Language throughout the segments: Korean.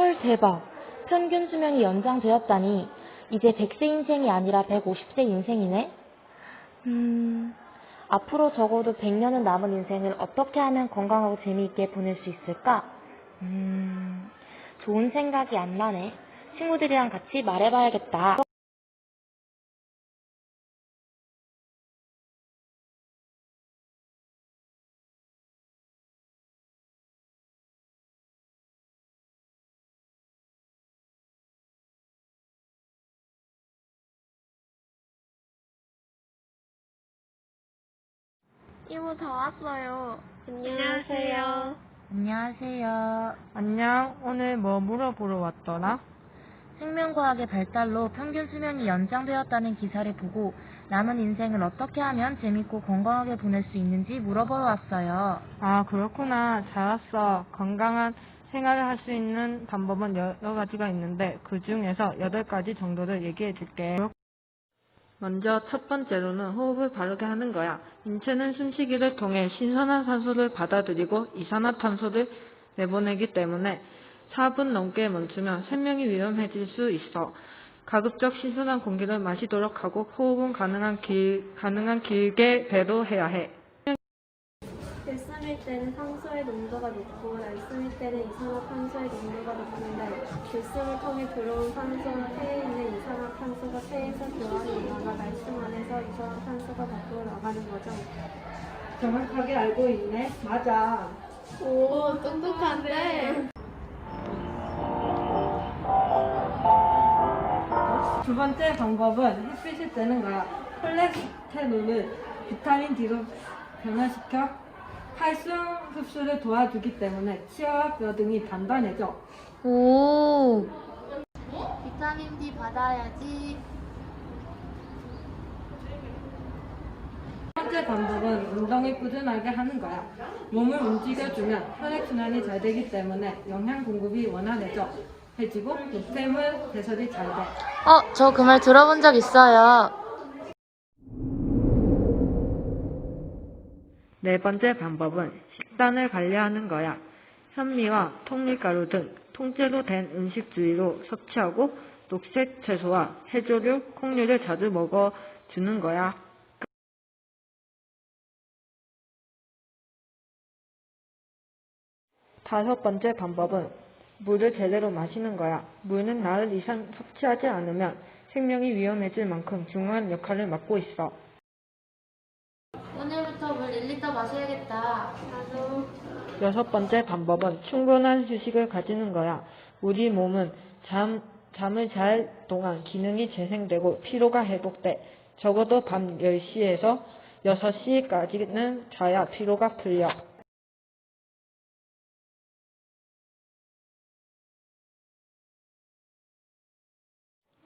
헐, 대박. 평균 수명이 연장되었다니. 이제 100세 인생이 아니라 150세 인생이네? 음, 앞으로 적어도 100년은 남은 인생을 어떻게 하면 건강하고 재미있게 보낼 수 있을까? 음, 좋은 생각이 안 나네. 친구들이랑 같이 말해봐야겠다. 이모 다 왔어요. 안녕하세요. 안녕하세요. 안녕. 오늘 뭐 물어보러 왔더라? 생명과학의 발달로 평균 수명이 연장되었다는 기사를 보고 남은 인생을 어떻게 하면 재밌고 건강하게 보낼 수 있는지 물어보러 왔어요. 아, 그렇구나. 잘 왔어. 건강한 생활을 할 수 있는 방법은 여러 가지가 있는데 그 중에서 여덟 가지 정도를 얘기해 줄게. 먼저 첫 번째로는 호흡을 바르게 하는 거야. 인체는 숨쉬기를 통해 신선한 산소를 받아들이고 이산화탄소를 내보내기 때문에 4분 넘게 멈추면 생명이 위험해질 수 있어. 가급적 신선한 공기를 마시도록 하고 호흡은 가능한 길, 가능한 길게 배로 해야 해. 때는 산소의 농도가 높고 날숨일 때는 이산화탄소의 농도가 높은데 들숨을 통해 들어온 산소와 폐에 있는 이산화탄소가 폐에서 교환이 일어나 날숨 안에서 이산화탄소가 밖으로 나가는 거죠. 정확하게 알고 있네. 맞아. 오, 똑똑한데? 두 번째 방법은 햇빛을 쬐는 거야. 콜레스테롤을 비타민 D로 변화시켜 칼슘 흡수를 도와주기 때문에 치아와 뼈 등이 단단해져. 오, 비타민 D 받아야지. 첫 번째 방법은 운동을 꾸준하게 하는 거야. 몸을 움직여주면 혈액순환이 잘 되기 때문에 영양 공급이 원활해져. 해지고 노폐물 배설이 잘 돼. 어, 저 그 말 들어본 적 있어요. 네 번째 방법은 식단을 관리하는 거야. 현미와 통밀가루 등 통째로 된 음식 주위로 섭취하고 녹색 채소와 해조류, 콩류를 자주 먹어주는 거야. 다섯 번째 방법은 물을 제대로 마시는 거야. 물은 나흘 이상 섭취하지 않으면 생명이 위험해질 만큼 중요한 역할을 맡고 있어. 오늘부터 물 1리터 마셔야겠다. 나도. 여섯 번째 방법은 충분한 휴식을 가지는 거야. 우리 몸은 잠, 잠을 잘 동안 기능이 재생되고 피로가 회복돼. 적어도 밤 10시에서 6시까지는 자야 피로가 풀려.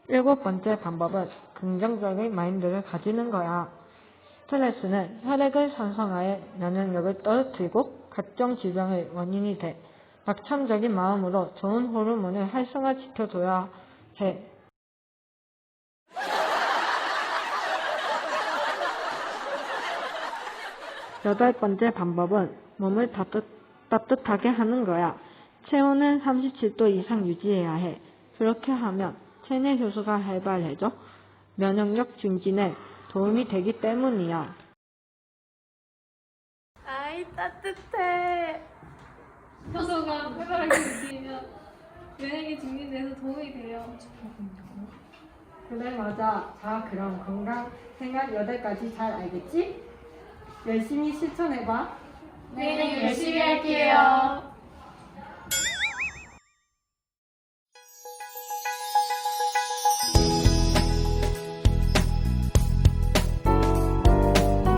일곱 번째 방법은 긍정적인 마인드를 가지는 거야. 스트레스는 혈액을 산성하여 면역력을 떨어뜨리고 각종 질병의 원인이 돼. 낙천적인 마음으로 좋은 호르몬을 활성화 시켜줘야 해. 여덟 번째 방법은 몸을 따뜻, 따뜻하게 하는 거야. 체온은 37도 이상 유지해야 해. 그렇게 하면 체내 효소가 활발해져 면역력 증진에 도움이 되기 때문이야. 아이, 따뜻해. 효소가 활발하게 움직이면 면역이 증진돼서 도움이 돼요. 그래 맞아. 자 그럼 건강 생활 8가지 잘 알겠지? 열심히 실천해봐. 네, 열심히 할게요.